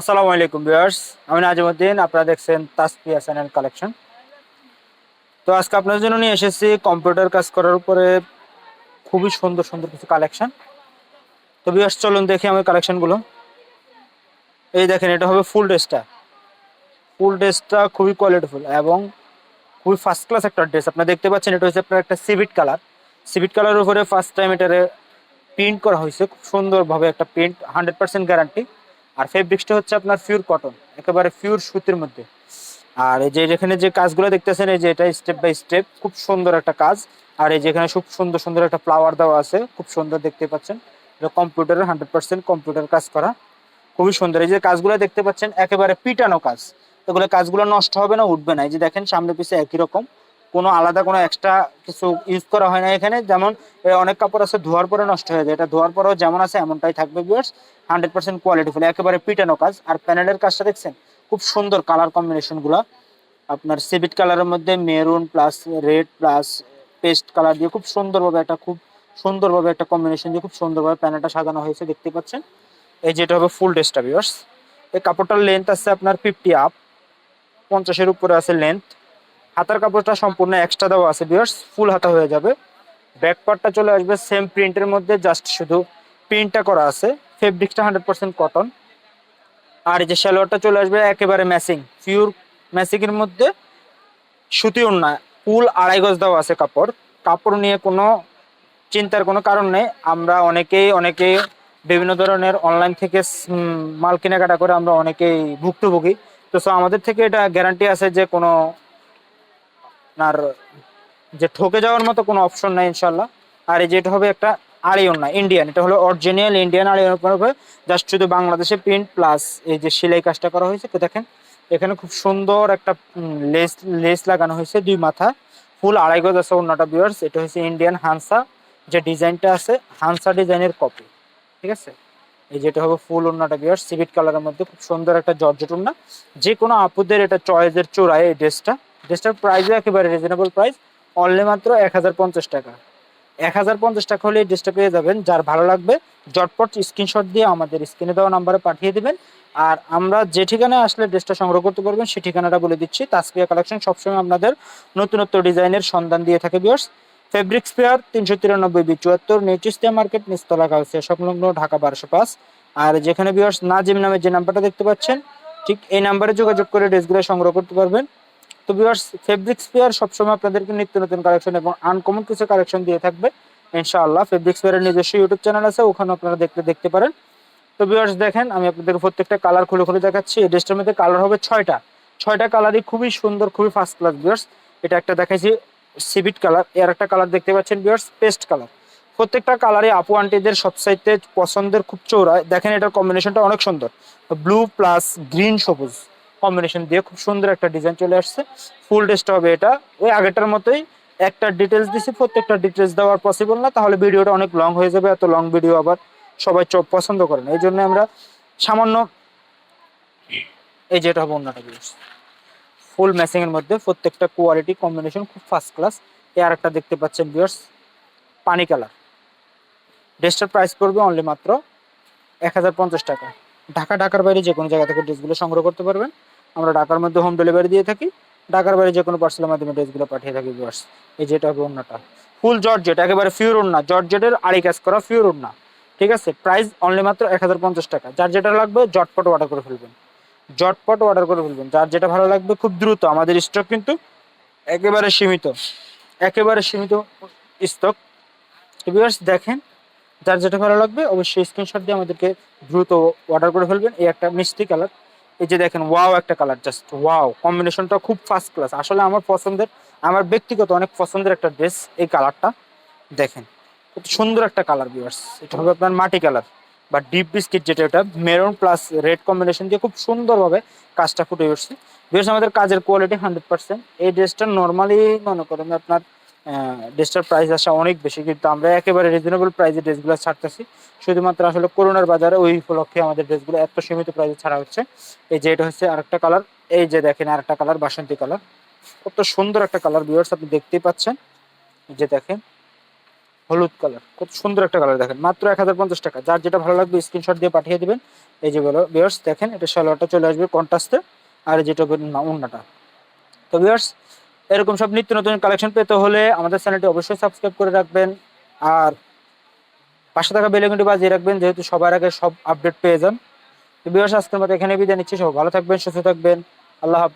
আসসালামু আলাইকুম ভিউয়ার্স, আমি নাজিমুদ্দিন আপনারা দেখছেন তাসপিয়া চ্যানেল কালেকশন। তো আজকে আপনাদের জন্য নিয়ে এসেছি কম্পিউটার কাজ করার উপরে খুবই সুন্দর সুন্দর কিছু কালেকশন। তো ভিউয়ার্স, চলুন দেখি আমি কালেকশনগুলো। এই দেখেন, এটা হবে ফুল ড্রেসটা। ফুল ড্রেসটা খুবই কোয়ালিটিফুল এবং খুবই ফার্স্ট ক্লাস একটা ড্রেস। আপনারা দেখতে পাচ্ছেন, এটা হচ্ছে আপনার একটা সিভিট কালার সিভিট কালারের উপরে ফার্স্ট টাইম এটারে প্রিন্ট করা হয়েছে। খুব সুন্দরভাবে একটা প্রিন্ট হান্ড্রেড পার্সেন্ট গ্যারান্টি আর ফেব্রিক্সটা হচ্ছে আপনার পিওর কটন একেবারে পিওর সুতির মধ্যে। আর এই যে যেখানে যে কাজগুলো দেখতেছেন, এই যে এটা স্টেপ বাই স্টেপ খুব সুন্দর একটা কাজ। আর এই যেখানে খুব সুন্দর সুন্দর একটা ফ্লাওয়ার দেওয়া আছে, খুব সুন্দর দেখতে পাচ্ছেন। এটা কম্পিউটারের হান্ড্রেড পার্সেন্ট কম্পিউটার কাজ করা। খুবই সুন্দর। এই যে কাজগুলো দেখতে পাচ্ছেন, একেবারে পিটানো কাজ। এগুলো কাজগুলো নষ্ট হবে না, উঠবে না। এই যে দেখেন, সামনে পিছে একই রকম। কোনো আলাদা কোনো এক্সট্রা কিছু ইউজ করা হয় না এখানে। যেমন অনেক কাপড় আছে, ধোয়ার পরে নষ্ট হয়ে যায়। এটা ধোয়ার পরেও যেমন আছে, এমনটাই থাকবে ভিউয়ার্স হান্ড্রেড পার্সেন্ট কোয়ালিটিফুল একেবারে পিটানো কাজ। আর প্যানেলের কাজটা দেখছেন? খুব সুন্দর কালার কম্বিনেশনগুলো। আপনার সিভিট কালারের মধ্যে maroon plus red plus paste colour দিয়ে খুব সুন্দরভাবে একটা, খুব সুন্দরভাবে একটা কম্বিনেশন দিয়ে খুব সুন্দরভাবে প্যানেলটা সাজানো হয়েছে, দেখতে পাচ্ছেন? এই যেটা হবে ফুল ড্রেসটা ভিউয়ার্স এই কাপড়টার লেন্থ আছে আপনার ফিফটি আপ পঞ্চাশের উপরে আছে লেন্থ হাতার কাপড়টা সম্পূর্ণ এক্সট্রা দেওয়া আছে বিয়ার্স ফুল হাতা হয়ে যাবে। ব্যাক পার্টটা চলে আসবে সেম প্রিন্টের মধ্যে জাস্ট শুধু প্রিন্টটা করা আছে। ফেব্রিক্সটা হান্ড্রেড পার্সেন্ট কটন আর যে সালোয়ারটা চলে আসবে, একেবারে ম্যাচিং পিওর ম্যাচিংয়ের মধ্যে। সুতি ওড়না ফুল আড়াই গজ দেওয়া আছে কাপড়। কাপড় নিয়ে কোনো চিন্তার কোনো কারণ নেই। আমরা অনেকেই, অনেকে বিভিন্ন ধরনের অনলাইন থেকে মাল কেনাকাটা করে আমরা অনেকেই ভুক্তভোগী। তো সো আমাদের থেকে এটা গ্যারান্টি আছে যে কোনো আপনার যে ঠকে যাওয়ার মতো কোনো অপশন নাই ইনশাল্লাহ আর এই যেটা হবে একটা আড়িয়ন না ইন্ডিয়ান এটা হলো অরিজিনাল ইন্ডিয়ান আড়িয়ন হবে। জাস্ট শুধু বাংলাদেশে প্রিন্ট প্লাস এই যে সেলাই কাজটা করা হয়েছে, তো দেখেন, এখানে খুব সুন্দর একটা লেস লেস লাগানো হয়েছে দুই মাথা। ফুল আড়াই গজ আছে অন্যটা বিয়ার্স এটা হচ্ছে ইন্ডিয়ান হানসা যে ডিজাইনটা আছে হানসা ডিজাইনের কপি ঠিক আছে? এই যেটা হবে ফুল ওন্নাটা বিয়ার্স সিভিট কালারের মধ্যে খুব সুন্দর একটা জর্জেট ওন্না যে কোনো আপুদের এটা চয়েসের চোরায় এই ড্রেসটা ড্রেসটার প্রাইসও একেবারে রিজনেবল প্রাইস অনলি মাত্র এক হাজার পঞ্চাশ টাকা। এক হাজার পঞ্চাশ টাকা হলে এই ড্রেসটা পেয়ে যাবেন। যার ভালো লাগবে জটপট স্ক্রিনশট দিয়ে আমাদের স্ক্রিনে দেওয়া নাম্বারে পাঠিয়ে দিবেন। আর আমরা যে ঠিকানায় আসলে ড্রেসটা সংগ্রহ করতে পারবেন সেই ঠিকানাটা বলে দিচ্ছি। তাসপিয়া কালেকশন সবসময় আপনাদের নতুনত্ব ডিজাইনের সন্ধান দিয়ে থাকে বিয়ার্স ফেব্রিক স্পেয়ার তিনশো তিরানব্বই বি চুয়াত্তর নেটিস্টিয়া মার্কেট নিস্তলা কাউসে সংলগ্ন, ঢাকা, বারোশো পাঁচ। আর যেখানে বিয়ার্স নাজিম নামে যে নাম্বারটা দেখতে পাচ্ছেন, ঠিক এই নাম্বারে যোগাযোগ করে ড্রেসগুলো সংগ্রহ করতে পারবেন। তো ভিউয়ার্স ফেব্রিক স্পেয়ার সবসময় আপনাদেরকে নিত্য নতুন কালেকশন এবং আনকমন কিছু কালেকশন দিয়ে থাকবে, ইনশাআল্লাহ। ফেব্রিক স্পেয়ারের নিজস্ব ইউটিউব চ্যানেল আছে ওখানে আপনারা দেখতে দেখতে পারেন। তো ভিউয়ার্স দেখেন, আমি আপনাদের প্রত্যেকটা কালার খুলে খুলে দেখাচ্ছি। এই ড্রেসটার মধ্যে কালার হবে ছয়টা। ছয়টা কালারই খুবই সুন্দর, খুবই ফার্স্ট ক্লাস ভিউয়ার্স এটা একটা দেখাইছি সিভিট কালারের একটা কালার দেখতে পাচ্ছেন ভিউয়ার্স পেস্ট কালার প্রত্যেকটা কালারে আপু, আন্টিদের সবসাইতে পছন্দের খুব চৌড়া দেখেন, এটার কম্বিনেশনটা অনেক সুন্দর। ব্লু প্লাস গ্রিন সবুজ। কম্বিনেশন দিয়ে খুব সুন্দর একটা ডিজাইন চলে আসছে। ফুল ড্রেসটা হবে এটা। ওই আগেরটার মতোই একটা ডিটেলস দিছি, প্রত্যেকটা ডিটেলস দেওয়ার পসিবল না, তাহলে ভিডিওটা অনেক লং হয়ে যাবে, এত লং ভিডিও আবার সবাই চোখ পছন্দ করে না। এই জন্য আমরা সামান্য এই যেটা হবে অন্যটা ফুল ম্যাচিং এর মধ্যে প্রত্যেকটা কোয়ালিটি কম্বিনেশন খুব ফার্স্ট ক্লাস এই আর একটা দেখতে পাচ্ছেন বিয়ার্স পানি কালার ড্রেসটার প্রাইস পড়বে অনলি মাত্র এক হাজার পঞ্চাশ টাকা। ঢাকা, ঢাকার বাইরে যে কোনো জায়গা থেকে ড্রেসগুলো সংগ্রহ করতে পারবেন। আমরা ঢাকার মধ্যে হোম ডেলিভারি দিয়ে থাকি। ঢাকার বাইরে যে কোনো পার্সেলের মাধ্যমে ড্রেসগুলো পাঠিয়ে থাকি ভিউয়ার্স এই যেটা হবে অন্যটা। ফুল জর্জেট একেবারে ফিউর ওড়না। জর্জেটের আড়ি কাজ করা ফিউর ওড়না। ঠিক আছে? প্রাইস অনলি মাত্র এক হাজার পঞ্চাশ টাকা। যার যেটা লাগবে, জটপট অর্ডার করে ফেলবেন। জটপট অর্ডার করে ফেলবেন। যার যেটা ভালো লাগবে, খুব দ্রুত। আমাদের স্টক কিন্তু একেবারে সীমিত। একেবারে সীমিত স্টক ভিউয়ার্স দেখেন, যার যেটা ভালো লাগবে, অবশ্যই স্ক্রিনশট দিয়ে আমাদেরকে দ্রুত অর্ডার করে ফেলবেন। এই একটা মিষ্টি কালার এই যে দেখেন ওয়াও একটা কালার জাস্ট ওয়াও কম্বিনেশনটা খুব ফার্স্ট ক্লাস আসলে আমার পছন্দের, আমার ব্যক্তিগত অনেক পছন্দের একটা ড্রেস এই কালারটা দেখেন কত সুন্দর একটা কালার ভিউয়ার্স এটা হবে আপনার মাটি কালার বা ডিপ বিস্কিট যেটা, এটা মেরুন প্লাস রেড কম্বিনেশন দিয়ে খুব সুন্দরভাবে কাজটা ফুটে উঠছে। ভিউয়ার্স আমাদের কাজের কোয়ালিটি হান্ড্রেড পার্সেন্ট এই ড্রেসটা নর্মালি মনে করেন আপনার ড্রেসটার প্রাইস আসা অনেক বেশি, কিন্তু আমরা একেবারে রিজনেবল প্রাইসে ড্রেসগুলো ছাড়তেছি। শুধুমাত্র আসলে করোনার বাজারে ওই উপলক্ষে আমাদের ড্রেসগুলো এত সীমিত প্রাইসে ছাড়া হচ্ছে। এই যে এটা হচ্ছে আরেকটা কালার এই যে দেখেন আরেকটা কালার বাসন্তী কালার কত সুন্দর একটা কালার ভিউয়ার্স আপনি দেখতেই পাচ্ছেন। যে দেখেন, হলুদ কালার কত সুন্দর একটা কালার দেখেন। মাত্র এক হাজার পঞ্চাশ টাকা। যার যেটা ভালো লাগবে স্ক্রিনশট দিয়ে পাঠিয়ে দেবেন। এই যে বলো বিয়ার্স দেখেন, এটা সালোয়ারটা চলে আসবে কন্ট্রাস্টে আর যেটা অন্যটা তো বিয়ার্স এরকম সব নিত্য নতুন কালেকশন পেতে হলে আমাদের চ্যানেলটি অবশ্যই সাবস্ক্রাইব করে রাখবেন। আর পাশে থাকা বেলেগুনটি বাজিয়ে রাখবেন, যেহেতু সবার আগে সব আপডেট পেয়ে যান। বিয়ার্স আজকের মতো এখানে বিদায় নিচ্ছি। সব ভালো থাকবেন, সুস্থ থাকবেন। আল্লাহ হাফেজ।